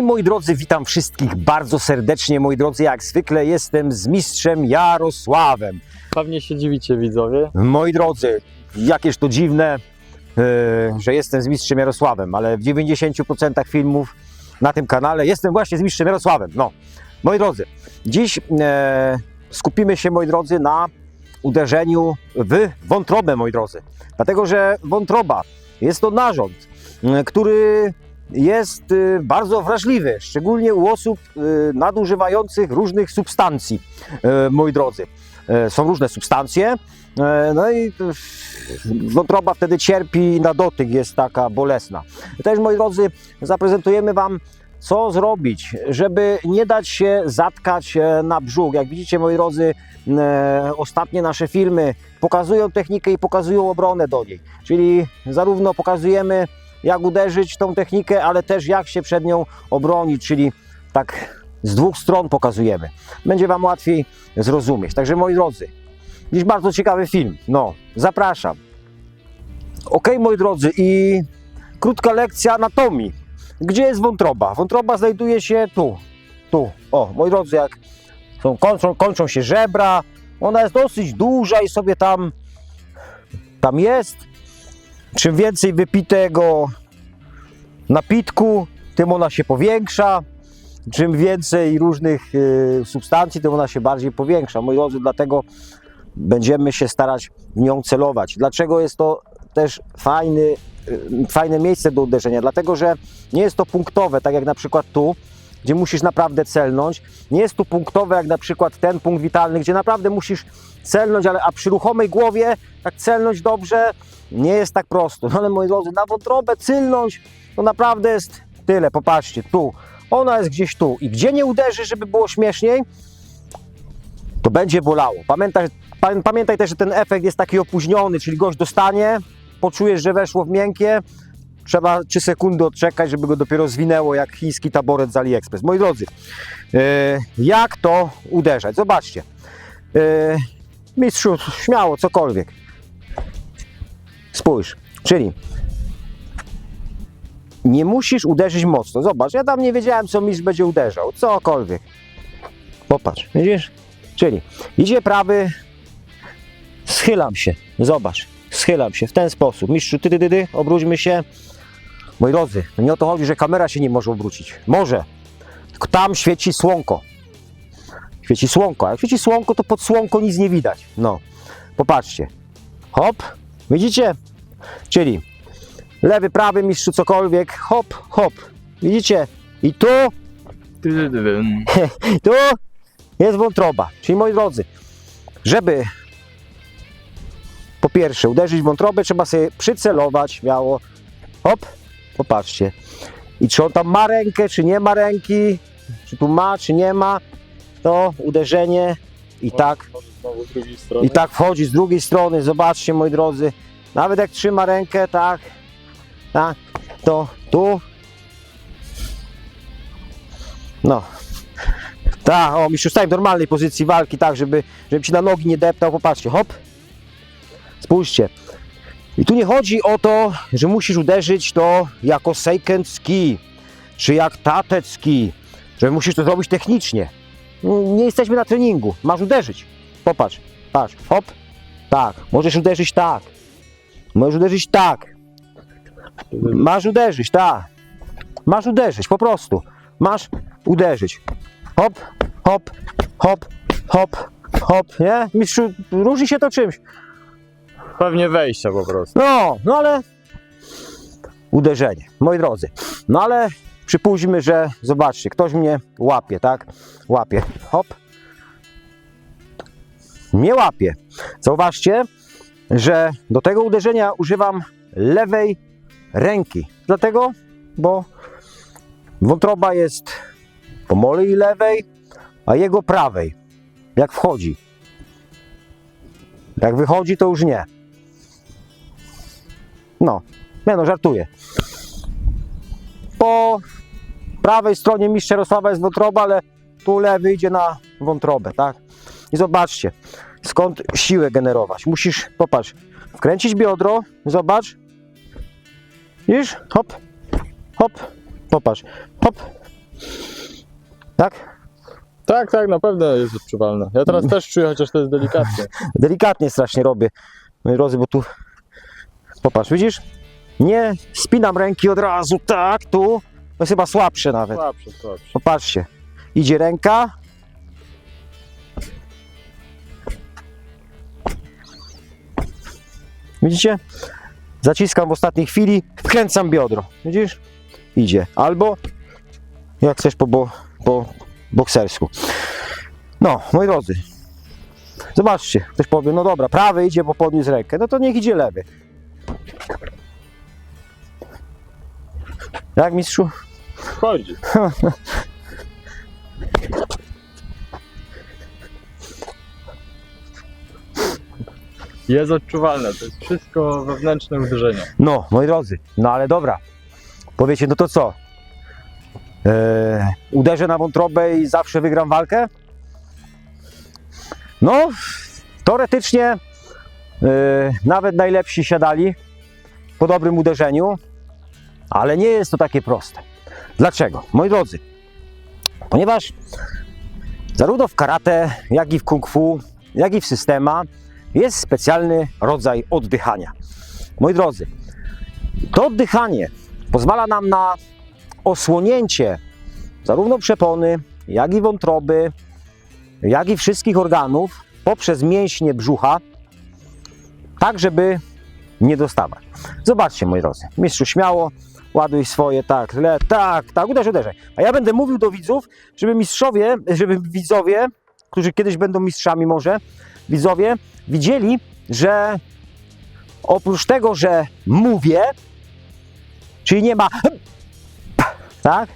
Okej, moi drodzy, witam wszystkich bardzo serdecznie, moi drodzy. Jak zwykle jestem z mistrzem Jarosławem. Pewnie się dziwicie widzowie. Moi drodzy, jakież to dziwne, e, że jestem z mistrzem Jarosławem, ale w 90% filmów na tym kanale jestem właśnie z mistrzem Jarosławem. No, moi drodzy, dziś e, skupimy się, moi drodzy, na uderzeniu w wątrobę, moi drodzy. Dlatego, że wątroba jest to narząd, m, który jest y, bardzo wrażliwy, szczególnie u osób y, nadużywających różnych substancji, e, moi drodzy. Są różne substancje, no i y, wątroba wtedy cierpi na dotyk, jest taka bolesna. Też, moi drodzy, zaprezentujemy Wam, co zrobić, żeby nie dać się zatkać na brzuch. Jak widzicie, moi drodzy, ostatnie nasze filmy pokazują technikę i pokazują obronę do niej. Czyli zarówno pokazujemy, jak uderzyć tą technikę, ale też jak się przed nią obronić, czyli tak z dwóch stron pokazujemy. Będzie Wam łatwiej zrozumieć. Także moi drodzy, dziś bardzo ciekawy film. No, zapraszam. Ok, moi drodzy, i krótka lekcja anatomii. Gdzie jest wątroba? Wątroba znajduje się tu, tu. O, moi drodzy, jak są, kończą, kończą się żebra, ona jest dosyć duża i sobie tam, tam jest. Czym więcej wypitego napitku, tym ona się powiększa. Czym więcej różnych y, substancji, tym ona się bardziej powiększa. Moi drodzy, dlatego będziemy się starać w nią celować. Dlaczego jest to też fajny, y, fajne miejsce do uderzenia? Dlatego, że nie jest to punktowe, tak jak na przykład tu, gdzie musisz naprawdę celnąć. Nie jest tu punktowe, jak na przykład ten punkt witalny, gdzie naprawdę musisz celnąć, ale a przy ruchomej głowie tak celnąć dobrze nie jest tak prosto. No ale moi drodzy, na wątrobę cylnąć to naprawdę jest tyle. Popatrzcie, tu. Ona jest gdzieś tu. I gdzie nie uderzy, żeby było śmieszniej, to będzie bolało. Pamiętaj, pa- pamiętaj też, że ten efekt jest taki opóźniony, czyli gość dostanie, poczujesz, że weszło w miękkie, trzeba 3 sekundy odczekać, żeby go dopiero zwinęło jak chiński taboret z AliExpress. Moi drodzy, e, jak to uderzać? Zobaczcie. E, mistrzu, śmiało, cokolwiek. Spójrz, czyli nie musisz uderzyć mocno. Zobacz, ja tam nie wiedziałem, co mistrz będzie uderzał. Cokolwiek. Popatrz, widzisz? Czyli idzie prawy, schylam się. Zobacz, schylam się w ten sposób. Mistrzu, ty, ty, ty, ty, obróćmy się. Moi drodzy, to nie o to chodzi, że kamera się nie może obrócić. Może. Tam świeci słonko. Świeci słonko. A jak świeci słonko, to pod słonko nic nie widać. No. Popatrzcie. Hop. Widzicie? Czyli lewy, prawy, mistrzu, cokolwiek. Hop, hop. Widzicie? I tu tu jest wątroba. Czyli moi drodzy, żeby po pierwsze uderzyć w wątrobę, trzeba sobie przycelować śmiało. Hop, popatrzcie. I czy on tam ma rękę, czy nie ma ręki, czy tu ma, czy nie ma, to uderzenie i tak, i tak wchodzi z drugiej strony. Zobaczcie, moi drodzy, nawet jak trzyma rękę, tak, tak, to tu. No, tak, o, mistrz stań w normalnej pozycji walki, tak, żeby, żeby ci na nogi nie deptał. Popatrzcie, hop. Spójrzcie. I tu nie chodzi o to, że musisz uderzyć to jako seiken ski, czy jak tatecki, że musisz to zrobić technicznie. Nie jesteśmy na treningu, masz uderzyć. Popatrz, patrz, hop, tak, możesz uderzyć tak, możesz uderzyć tak, masz uderzyć, tak, masz uderzyć, po prostu, masz uderzyć. Hop, hop, hop, hop, hop, nie? Mistrzu, różni się to czymś. Pewnie wejścia po prostu. No, no ale uderzenie, moi drodzy. No ale przypuśćmy, że zobaczcie, ktoś mnie łapie, tak? Łapie. Hop. Nie łapie. Zauważcie, że do tego uderzenia używam lewej ręki. Dlatego, bo wątroba jest po mojej lewej, a jego prawej. Jak wchodzi. Jak wychodzi, to już nie. No, nie no, żartuję. Po prawej stronie mistrz Jarosława jest wątroba, ale tu lewy idzie na wątrobę, tak? I zobaczcie, skąd siłę generować. Musisz, popatrz, wkręcić biodro, zobacz. Widzisz? Hop, hop, popatrz, hop, Tak? Tak, tak, na pewno jest odczuwalne. Ja teraz też czuję, chociaż to jest delikatnie. Delikatnie strasznie robię, moi drodzy, bo tu, popatrz, widzisz? Nie spinam ręki od razu, tak, tu, to jest chyba słabsze nawet. Słabsze, słabsze. Popatrzcie, idzie ręka. Widzicie? Zaciskam w ostatniej chwili, wkręcam biodro. Widzisz? Idzie. Albo jak chcesz po, bo, po boksersku. No, moi drodzy. Zobaczcie, ktoś powie, no dobra, prawy idzie, bo podniósł rękę. No to niech idzie lewy. Jak mistrzu? Chodzi. Jest odczuwalne, to jest wszystko wewnętrzne uderzenie. No, moi drodzy, no ale dobra. Powiecie, no to co? Eee, uderzę na wątrobę i zawsze wygram walkę? No, teoretycznie e, nawet najlepsi siadali po dobrym uderzeniu, ale nie jest to takie proste. Dlaczego? Moi drodzy, ponieważ zarówno w karate, jak i w kung fu, jak i w systema jest specjalny rodzaj oddychania. Moi drodzy, to oddychanie pozwala nam na osłonięcie zarówno przepony, jak i wątroby, jak i wszystkich organów poprzez mięśnie brzucha, tak żeby nie dostawać. Zobaczcie, moi drodzy, mistrzu, śmiało, ładuj swoje, tak, le, tak, tak, uderz, uderzaj. A ja będę mówił do widzów, żeby mistrzowie, żeby widzowie, którzy kiedyś będą mistrzami może, widzowie, widzieli, że oprócz tego, że mówię, czyli nie ma tak?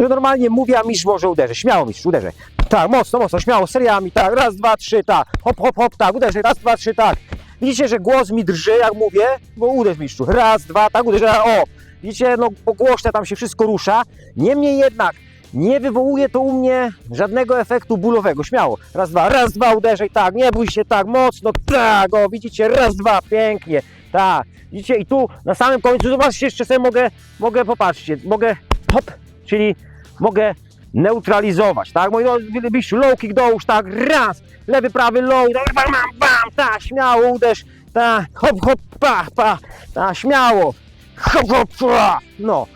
Że normalnie mówię, a mistrz może uderzy. Śmiało mistrz, uderzaj. Tak, mocno, mocno, śmiało, seriami, tak, raz, dwa, trzy, tak, hop, hop, hop, tak, uderzaj, raz, dwa, trzy, tak. Widzicie, że głos mi drży, jak mówię, bo uderz mistrzu, raz, dwa, tak, uderzaj, o. Widzicie, no pogłośne tam się wszystko rusza. Niemniej jednak nie wywołuje to u mnie żadnego efektu bólowego. Śmiało. Raz, dwa, raz, dwa, uderzaj, tak, nie bój się, tak, mocno, tak, o, widzicie, raz, dwa, pięknie, tak. Widzicie, i tu na samym końcu, zobaczcie, jeszcze sobie mogę, mogę, popatrzcie, mogę, hop, czyli mogę neutralizować, tak? Drodzy, mistrzu, low kick dołóż, tak, raz, lewy, prawy, low, tak, bam, bam, bam, tak, śmiało, uderz, tak, hop, hop, pa, pa, tak, śmiało, hop, hop, pa, no.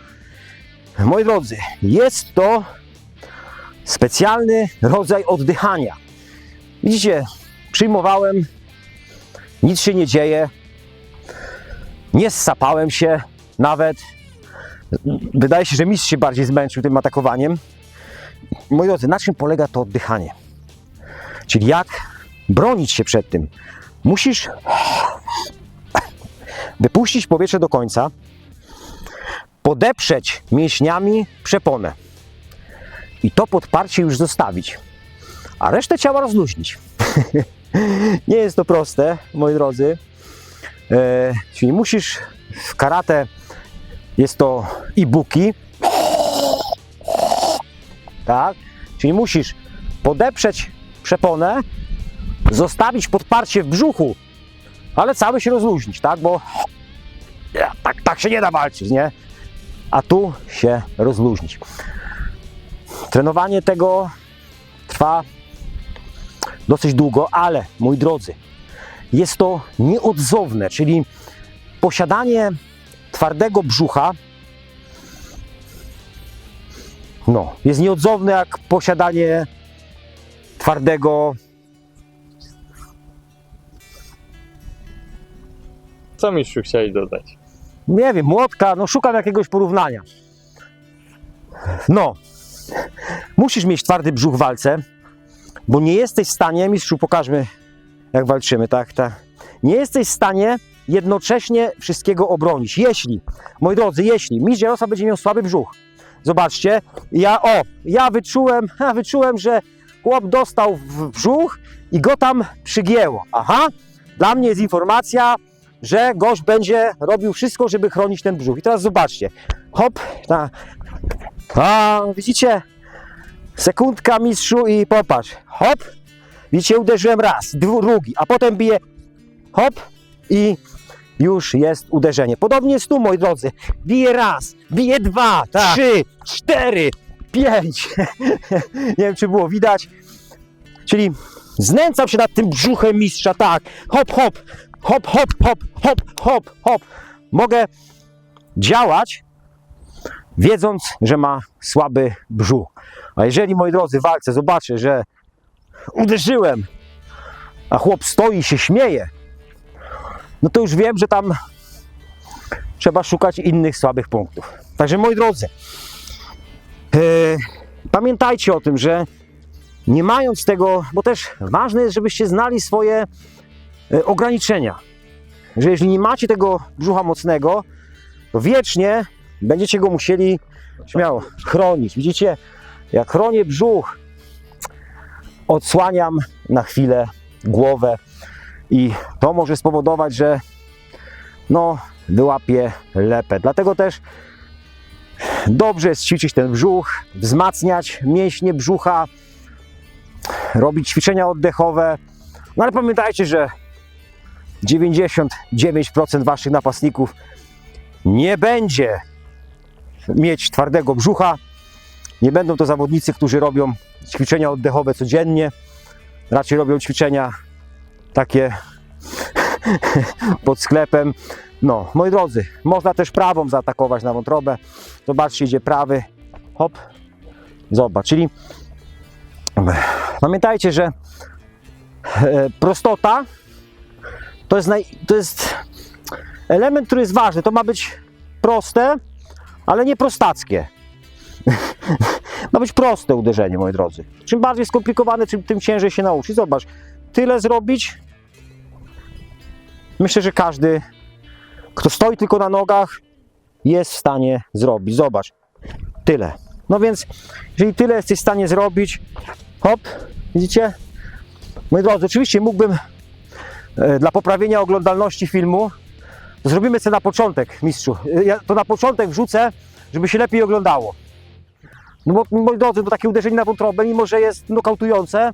Moi drodzy, jest to specjalny rodzaj oddychania. Widzicie, przyjmowałem, nic się nie dzieje, nie ssapałem się nawet. Wydaje się, że mistrz się bardziej zmęczył tym atakowaniem. Moi drodzy, na czym polega to oddychanie? Czyli jak bronić się przed tym? Musisz wypuścić powietrze do końca, podeprzeć mięśniami przeponę i to podparcie już zostawić, a resztę ciała rozluźnić. Nie jest to proste, moi drodzy. E, czyli musisz w karate jest to ibuki. Tak? Czyli musisz podeprzeć przeponę, zostawić podparcie w brzuchu, ale cały się rozluźnić, tak? Bo tak, tak się nie da walczyć, nie? A tu się rozluźnić. Trenowanie tego trwa dosyć długo, ale moi drodzy, jest to nieodzowne, czyli posiadanie twardego brzucha no, jest nieodzowne jak posiadanie twardego Co mistrzu chcieli dodać? Nie wiem, młotka, no szukam jakiegoś porównania. No, musisz mieć twardy brzuch w walce, bo nie jesteś w stanie, mistrzu, pokażmy jak walczymy, tak, tak. Nie jesteś w stanie jednocześnie wszystkiego obronić. Jeśli, moi drodzy, jeśli mistrz Jarosław będzie miał słaby brzuch, zobaczcie, ja, o, ja wyczułem, ja wyczułem, że chłop dostał w brzuch i go tam przygięło. Aha, dla mnie jest informacja, że gość będzie robił wszystko, żeby chronić ten brzuch. I teraz zobaczcie, hop, ta, a, widzicie, sekundka mistrzu i popatrz, hop, widzicie, uderzyłem raz, drugi, a potem biję, hop i już jest uderzenie. Podobnie jest tu, moi drodzy, biję raz, biję dwa, trzy, cztery, pięć. Nie wiem, czy było widać. Czyli znęcam się nad tym brzuchem mistrza, tak. Hop, hop, hop, hop, hop, hop, hop, hop. Mogę działać, wiedząc, że ma słaby brzuch. A jeżeli, moi drodzy, w walce zobaczę, że uderzyłem, a chłop stoi i się śmieje, no to już wiem, że tam trzeba szukać innych słabych punktów. Także moi drodzy, e, pamiętajcie o tym, że nie mając tego, bo też ważne jest, żebyście znali swoje ograniczenia. Że jeżeli nie macie tego brzucha mocnego, to wiecznie będziecie go musieli śmiało chronić. Widzicie, jak chronię brzuch, odsłaniam na chwilę głowę i to może spowodować, że no, wyłapię lepę. Dlatego też dobrze jest ćwiczyć ten brzuch, wzmacniać mięśnie brzucha, robić ćwiczenia oddechowe. No ale pamiętajcie, że 99% waszych napastników nie będzie mieć twardego brzucha. Nie będą to zawodnicy, którzy robią ćwiczenia oddechowe codziennie. Raczej robią ćwiczenia takie pod sklepem. No, moi drodzy, można też prawą zaatakować na wątrobę. Zobaczcie, idzie prawy. Hop. Zobacz, czyli pamiętajcie, że e, prostota to jest, naj, to jest element, który jest ważny. To ma być proste, ale nie prostackie. ma być proste uderzenie, moi drodzy. Czym bardziej skomplikowane, czym, tym ciężej się nauczyć. Zobacz, tyle zrobić. Myślę, że każdy, kto stoi tylko na nogach, jest w stanie zrobić. Zobacz, tyle. No więc, jeżeli tyle jesteś w stanie zrobić, hop, widzicie? Moi drodzy, oczywiście mógłbym dla poprawienia oglądalności filmu, zrobimy sobie na początek, mistrzu. E, Ja to na początek wrzucę, żeby się lepiej oglądało. No bo, moi drodzy, takie uderzenie na wątrobę, mimo że jest nokautujące,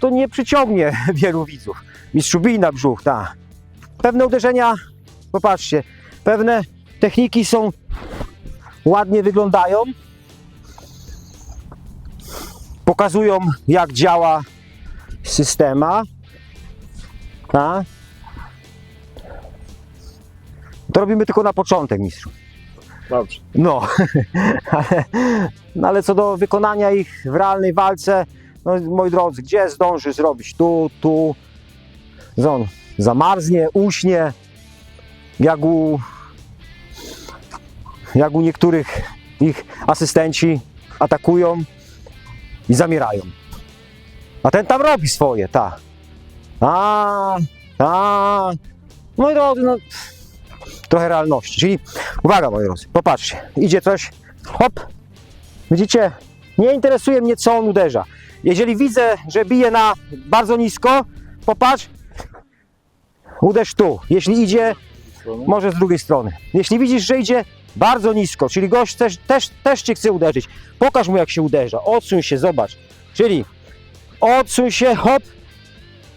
to nie przyciągnie wielu widzów. Mistrzu bij na brzuch, tak. Pewne uderzenia, popatrzcie, pewne techniki są, ładnie wyglądają, pokazują jak działa systema, tak. To robimy tylko na początek, mistrzu. Dobrze. No, ale, no ale co do wykonania ich w realnej walce, no moi drodzy, gdzie zdąży zrobić? Tu, tu, on zamarznie, uśnie, jak u, jak u niektórych ich asystenci atakują i zamierają. A ten tam robi swoje, tak. A, a, moi drodzy, no trochę realności. Czyli uwaga, moi drodzy, popatrzcie, idzie coś, hop, widzicie, nie interesuje mnie, co on uderza. Jeżeli widzę, że bije na bardzo nisko, popatrz, uderz tu. Jeśli idzie, może z drugiej strony. Jeśli widzisz, że idzie bardzo nisko, czyli gość też, też, też cię chce uderzyć, pokaż mu, jak się uderza, odsuń się, zobacz. Czyli odsuń się, hop,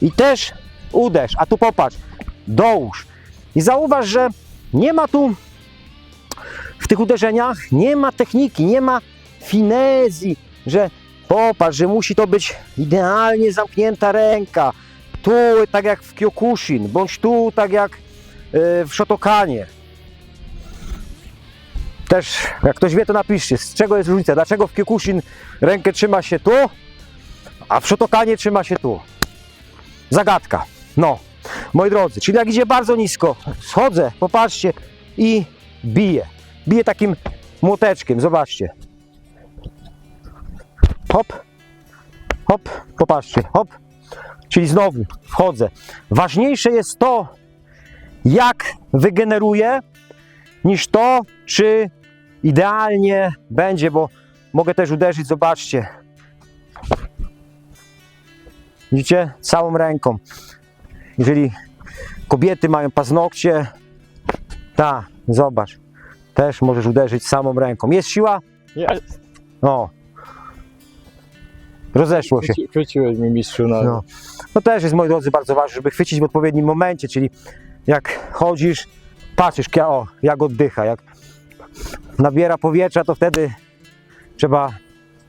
i też uderz, a tu popatrz, dołóż. I zauważ, że nie ma tu w tych uderzeniach, nie ma techniki, nie ma finezji, że popatrz, że musi to być idealnie zamknięta ręka. Tu tak jak w Kyokushin, bądź tu tak jak e, w Shotokanie. Też, jak ktoś wie, to napiszcie, z czego jest różnica. Dlaczego w Kyokushin rękę trzyma się tu, a w Shotokanie trzyma się tu. Zagadka. No, moi drodzy, czyli jak idzie bardzo nisko, schodzę, popatrzcie i biję. Biję takim młoteczkiem, zobaczcie. Hop, hop, popatrzcie, hop. Czyli znowu wchodzę. Ważniejsze jest to, jak wygeneruję, niż to, czy idealnie będzie, bo mogę też uderzyć, zobaczcie. Widzicie? Całą ręką. Jeżeli kobiety mają paznokcie, ta, zobacz, też możesz uderzyć samą ręką. Jest siła? Jest. O. Rozeszło się. Chwyci, chwyciłeś mi mistrzu na... No. To też jest, moi drodzy, bardzo ważne, żeby chwycić w odpowiednim momencie, czyli jak chodzisz, patrzysz, o, jak oddycha, jak nabiera powietrza, to wtedy trzeba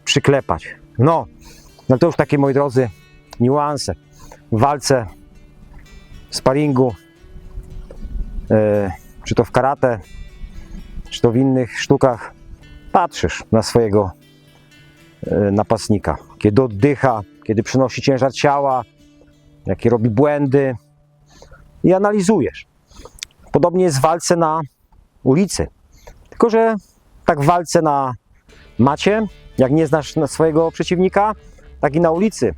przyklepać. No, no to już takie, moi drodzy, niuanse w walce, w sparingu, e, czy to w karate, czy to w innych sztukach. Patrzysz na swojego e, napastnika, kiedy oddycha, kiedy przynosi ciężar ciała, jakie robi błędy i analizujesz. Podobnie jest w walce na ulicy. Tylko, że tak w walce na macie, jak nie znasz na swojego przeciwnika, tak i na ulicy.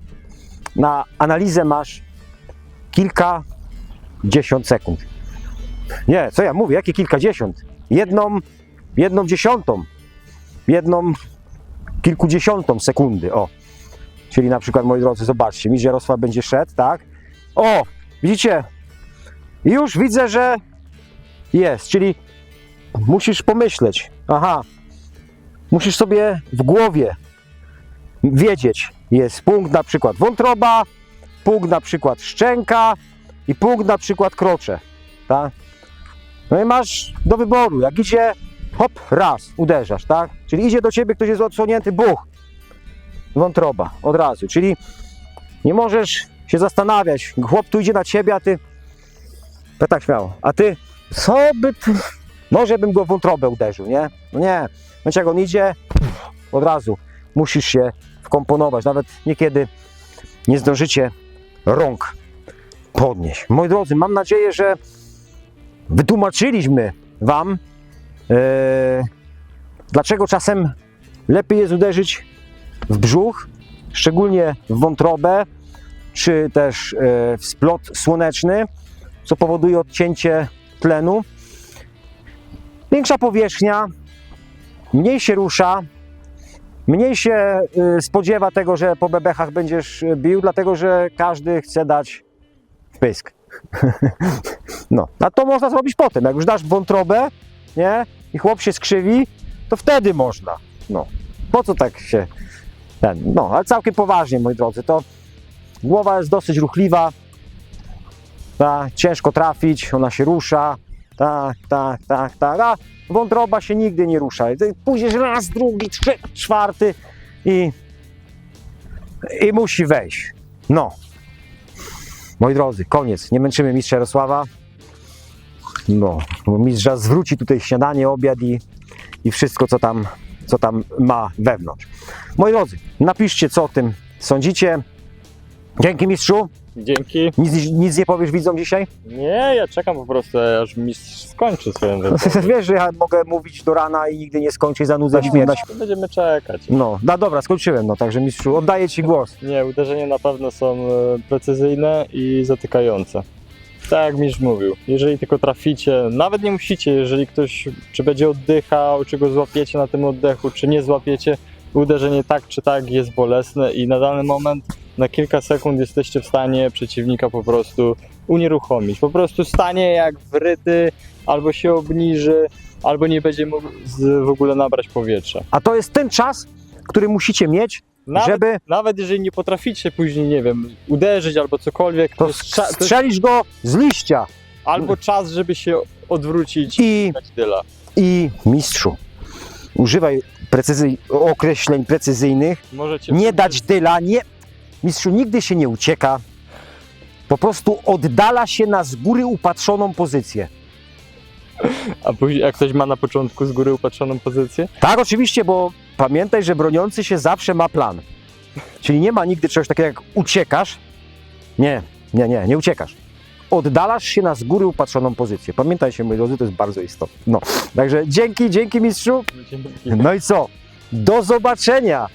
Na analizę masz kilka dziesiąt sekund. Nie, co ja mówię, jakie kilkadziesiąt? Jedną, jedną dziesiątą, jedną kilkudziesiątą sekundy, o. Czyli na przykład, moi drodzy, zobaczcie, mi Jarosław będzie szedł, tak? O, widzicie? Już widzę, że jest, czyli musisz pomyśleć, aha, musisz sobie w głowie wiedzieć, jest punkt na przykład wątroba, punkt na przykład szczęka i punkt na przykład krocze, tak? No i masz do wyboru, jak idzie, hop, raz, uderzasz, tak? Czyli idzie do ciebie, ktoś jest odsłonięty, buch, wątroba, od razu, czyli nie możesz się zastanawiać, chłop tu idzie na ciebie, a ty, no tak śmiało, a ty, co by może bym go w wątrobę uderzył, nie? No nie, no jak on idzie, od razu musisz się wkomponować, nawet niekiedy nie zdążycie rąk podnieść. Moi drodzy, mam nadzieję, że wytłumaczyliśmy Wam, e, dlaczego czasem lepiej jest uderzyć w brzuch, szczególnie w wątrobę, czy też e, w splot słoneczny, co powoduje odcięcie tlenu. Większa powierzchnia, mniej się rusza, mniej się y, spodziewa tego, że po bebechach będziesz y, bił, dlatego że każdy chce dać pysk. no, a to można zrobić potem. Jak już dasz wątrobę, nie? I chłop się skrzywi, to wtedy można. No, po co tak się. Ten, no, ale całkiem poważnie, moi drodzy, to głowa jest dosyć ruchliwa. Ta, ciężko trafić, ona się rusza. Tak, tak, tak, tak. Wątroba się nigdy nie rusza. Pójdziesz raz, drugi, trzeci, czwarty i, i musi wejść. No. Moi drodzy, koniec. Nie męczymy mistrza Jarosława. No, mistrza zwróci tutaj śniadanie, obiad i, i wszystko, co tam, co tam ma wewnątrz. Moi drodzy, napiszcie, co o tym sądzicie. Dzięki mistrzu. Dzięki. Nic, nic nie powiesz widzom dzisiaj? Nie, ja czekam po prostu, aż mistrz skończy swoją wypowiedź. Wiesz, że ja mogę mówić do rana i nigdy nie skończę i zanudzę śmierć. Będziemy czekać. No, no dobra, skończyłem, no także mistrzu, oddaję Ci głos. Nie, uderzenia na pewno są e, precyzyjne i zatykające. Tak jak Misz mówił, jeżeli tylko traficie, nawet nie musicie, jeżeli ktoś czy będzie oddychał, czy go złapiecie na tym oddechu, czy nie złapiecie, uderzenie tak czy tak jest bolesne i na dany moment na kilka sekund jesteście w stanie przeciwnika po prostu unieruchomić. Po prostu stanie jak wryty, albo się obniży, albo nie będzie mógł z, w ogóle nabrać powietrza. A to jest ten czas, który musicie mieć, Nawet, żeby nawet jeżeli nie potraficie później, nie wiem, uderzyć albo cokolwiek, to to strzelisz go z liścia albo czas, żeby się odwrócić i, tyla. i mistrzu. Używaj precyzy... określeń precyzyjnych, Możecie nie dać dyla, nie... Mistrzu nigdy się nie ucieka, po prostu oddala się na z góry upatrzoną pozycję. A później, jak ktoś ma na początku z góry upatrzoną pozycję, Tak, oczywiście, bo pamiętaj, że broniący się zawsze ma plan. Czyli nie ma nigdy czegoś takiego jak uciekasz. Nie, nie, nie, nie uciekasz. Oddalasz się na z góry upatrzoną pozycję. Pamiętajcie, moi drodzy, to jest bardzo istotne. No, także dzięki, dzięki mistrzu. No i co? Do zobaczenia